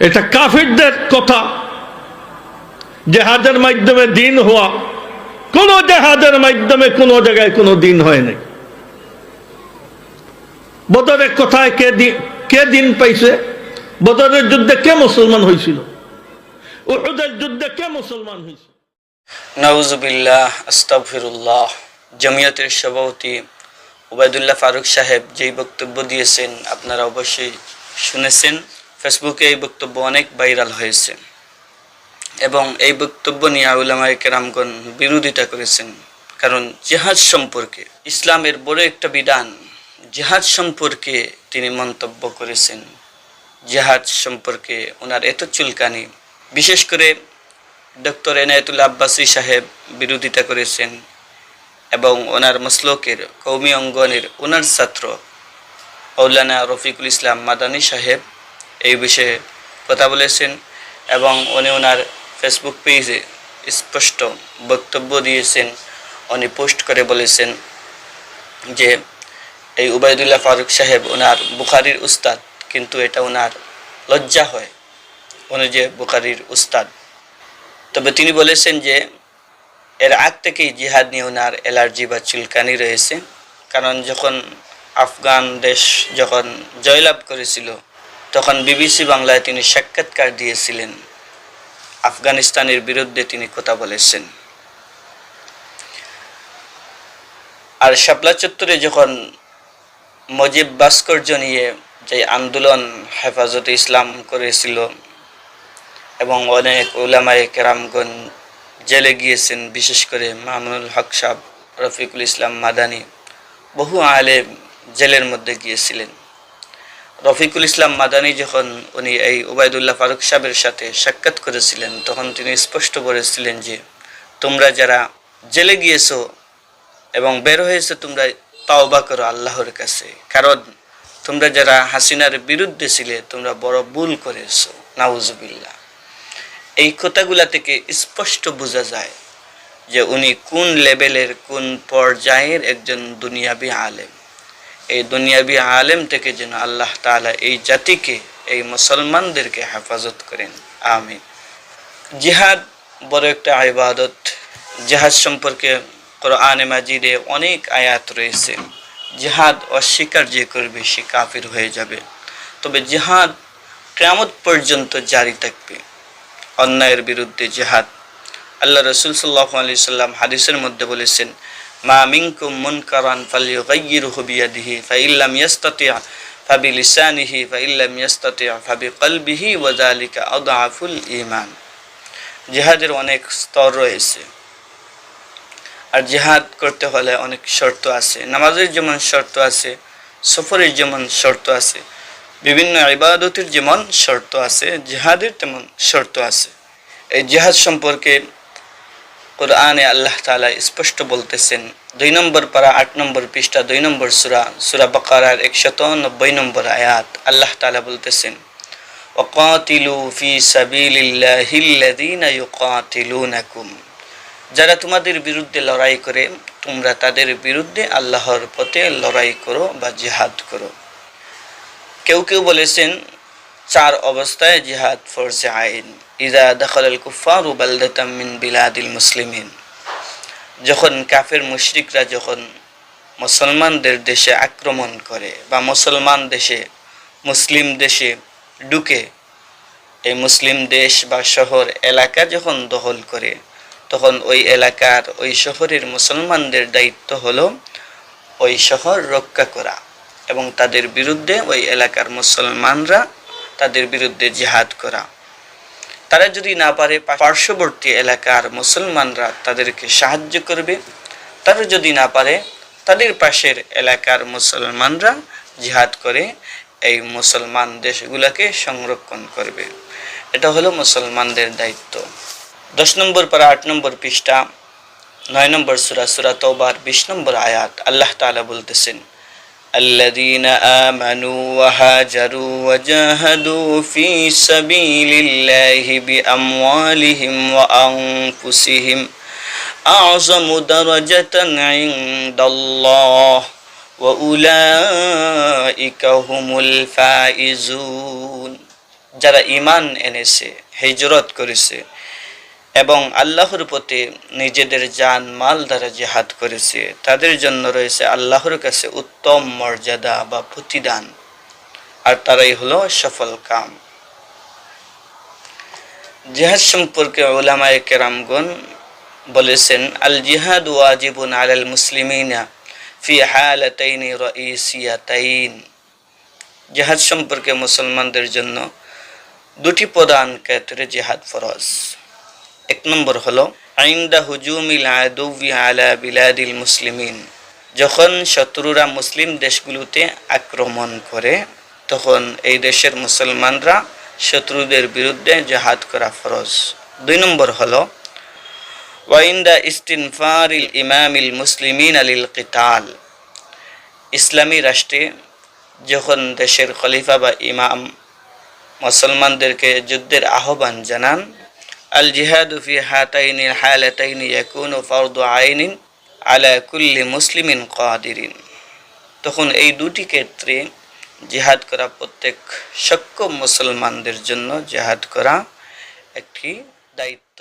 এটা কাফিরদের কথা। জেহাদের মাধ্যমে দিন হওয়া। কোন জেহাদের মাধ্যমে কোন জায়গায় কোনো দিন হয় নাই। বদরের কথায় কে কে দিন পাইছে? বদরের যুদ্ধে কে মুসলমান হয়েছিল উহুদের যুদ্ধে কে মুসলমান হয়েছিল নওজুবিল্লাহ আস্তাফিরুল্লাহ জমিয়তের সভাপতি ওবায়দুল্লাহ ফারুক সাহেব যেই বক্তব্য দিয়েছেন, আপনারা অবশ্যই শুনেছেন। ফেসবুকে এই বক্তব্য অনেক ভাইরাল হয়েছে। এবং এই বক্তব্য নিয়ে আউলামায় কেরামগণ বিরোধিতা করেছেন। কারণ জেহাজ সম্পর্কে, ইসলামের বড় একটা বিধান জেহাজ সম্পর্কে তিনি মন্তব্য করেছেন। জেহাজ সম্পর্কে ওনার এত চুলকানি। বিশেষ করে ডক্টর এনায়েতুল্লা আব্বাসী সাহেব বিরোধিতা করেছেন এবং ওনার মসলকের কৌমি অঙ্গনের ওনার ছাত্র, মৌলানা রফিকুল ইসলাম মাদানী সাহেব এই বিষয়ে কথা বলেছেন এবং উনি ওনার ফেসবুক পেজে স্পষ্ট বক্তব্য দিয়েছেন। উনি পোস্ট করে বলেছেন যে, এই উবায়দুল্লাহ ফারুক সাহেব ওনার বুখারির উস্তাদ, কিন্তু এটা ওনার লজ্জা হয়। উনি যে বুখারির উস্তাদ। তবে তিনি বলেছেন যে, এর আগ থেকেই জিহাদ নিয়ে ওনার অ্যালার্জি বা চুলকানি রয়েছে। কারণ যখন আফগান দেশ যখন জয়লাভ করেছিল তখন বিবিসি বাংলায় তিনি সাক্ষাৎকার দিয়েছিলেন। আফগানিস্তানের বিরুদ্ধে তিনি কথা বলেছেন। আর শাপলা চত্বরে যখন মজিব ভাস্কর্য নিয়ে যে আন্দোলন হেফাজতে ইসলাম করেছিল এবং অনেক ওলামায়ে কেরামগণ জেলে গিয়েছেন, বিশেষ করে মামুনুল হক সাহ রফিকুল ইসলাম মাদানি, বহু আলেম জেলের মধ্যে গিয়েছিলেন। রফিকুল ইসলাম মাদানী যখন উনি এই ওবায়দুল্লাহ ফারুক সাহেবের সাথে সাক্ষাৎ করেছিলেন, তখন তিনি স্পষ্ট বলেছিলেন যে, তোমরা যারা জেলে গিয়েছো এবং বের হয়েছে, তোমরা তাওবা করো আল্লাহর কাছে। কারণ তোমরা যারা হাসিনার বিরুদ্ধে ছিলে, তোমরা বড় ভুল করেছ। নাউজুবিল্লাহ। এই কথাগুলা থেকে স্পষ্ট বোঝা যায় যে উনি কোন লেভেলের, কোন পর্যায়ের একজন দুনিয়াবি আলেম। এই দুনিয়াবি আলেম থেকে যেন আল্লাহ তাআলা এই জাতিকে, এই মুসলমানদেরকে হেফাজত করেন। আমিন। জিহাদ বড় একটা ইবাদত। জিহাদ সম্পর্কে কোরআনে মাজিদে অনেক আয়াত রয়েছে। জিহাদ অস্বীকার যে করবে সে কাফির হয়ে যাবে। তবে জিহাদ কেয়ামত পর্যন্ত জারি থাকবে। অন্যায়ের বিরুদ্ধে জেহাদ। আল্লাহ রসুল সাল্লাহ আলি সাল্লাম হাদিসের মধ্যে বলেছেন মা মিনকুম মুনকারান ফালিয়ুগাইয়িরহু বিয়াদিহি, ফাইল্লাম ইয়াস্তাতি' ফাবি লিসানিহি ফাইল্লাম ইয়াস্তাতি' ফাবি কলবিহি ওয়া যালিকা আদআফুল ঈমান। জিহাদের অনেক স্তর রয়েছে। আর জিহাদ করতে হলে অনেক শর্ত আছে। নামাজের যেমন শর্ত আছে, সফরের যেমন শর্ত আছে, বিভিন্ন ইবাদতের যেমন শর্ত আছে, জিহাদের তেমন শর্ত আছে। এই জিহাদ সম্পর্কে কোরআনে আল্লাহ তালা স্পষ্ট বলতেছেন, দুই নম্বর পারা, আট নম্বর পৃষ্ঠা, দুই নম্বর সুরা সুরা বকারার একশত নব্বই নম্বর আয়াত, আল্লাহ তালা বলতেছেন ওকাতিলু ফি সাবিলিল্লাহিল্লাযীনা যারা তোমাদের বিরুদ্ধে লড়াই করে, তোমরা তাদের বিরুদ্ধে আল্লাহর পথে লড়াই করো বা জিহাদ করো। কেউ কেউ বলেছেন চার অবস্থায় জিহাদ ফরজে আইন। ইদা দখল কুফার বালদাতাম মিন বিলাদিল মুসলিমিন। যখন কাফের মুশরিকরা যখন মুসলমানদের দেশে আক্রমণ করে বা মুসলমান দেশে, মুসলিম দেশে ঢুকে, এই মুসলিম দেশ বা শহর এলাকা যখন দখল করে, তখন ওই এলাকার, ওই শহরের মুসলমানদের দায়িত্ব হলো ওই শহর রক্ষা করা এবং তাদের বিরুদ্ধে ওই এলাকার মুসলমানরা তাদের বিরুদ্ধে জিহাদ করা। তারা যদি না পারে পার্শ্ববর্তী এলাকার মুসলমানরা তাদেরকে সাহায্য করবে। তারা যদি না পারে, তাদের পাশের এলাকার মুসলমানরা জিহাদ করে এই মুসলমান দেশগুলোকে সংরক্ষণ করবে। এটা হলো মুসলমানদের দায়িত্ব। দশ নম্বর পর আট নম্বর পৃষ্ঠা, নয় নম্বর সুরা সুরা তোবার বিশ নম্বর আয়াত, আল্লাহ তালা বলতেছেন الذين آمنوا وهاجروا وجاهدوا في سبيل الله بأموالهم وأنفسهم أعظم درجة عند الله وأولئك هم الفائزون যারা ইমান এনেছে হিজরত করেছে এবং আল্লাহর প্রতি নিজেদের জান, মাল দ্বারা জেহাদ করেছে। তাদের জন্য রয়েছে আল্লাহর কাছে উত্তম মর্যাদা বা প্রতিদান। আর তারাই হলো সফল কাম। জেহাদ সম্পর্কে ওলামায় কেরামগণ বলেছেন আল জিহাদ ওয়াজিবুন আলাল মুসলিমিনা ফি হালাতাইনি রাইসিয়াতাইন। জেহাদ সম্পর্কে মুসলমানদের জন্য দুটি প্রধান ক্ষেত্রে জেহাদ ফরজ। এক নম্বর হলো, আইন্দা হুজুমিল আদুবি আলা বিলাদিল মুসলিমিন। যখন শত্রুরা মুসলিম দেশগুলোতে আক্রমণ করে, তখন এই দেশের মুসলমানরা শত্রুদের বিরুদ্ধে জাহাদ করা ফরজ। দুই নম্বর হলো, ওয়াইন্দা ইস্তিনফারিল ইমামিল মুসলিমিন আলিল কিতাল। ইসলামী রাষ্ট্রে যখন দেশের খলিফা বা ইমাম মুসলমানদেরকে যুদ্ধের আহ্বান জানান আল জিহাদু ফি হাতাইনি হালাতাইনি ইয়াকুনু ফারদু আইনিন আলা কুল্লি মুসলিমিন তখন এই দুটি ক্ষেত্রে জিহাদ করা প্রত্যেক সক্ষম মুসলমানদের জন্য জিহাদ করা একটি দায়িত্ব।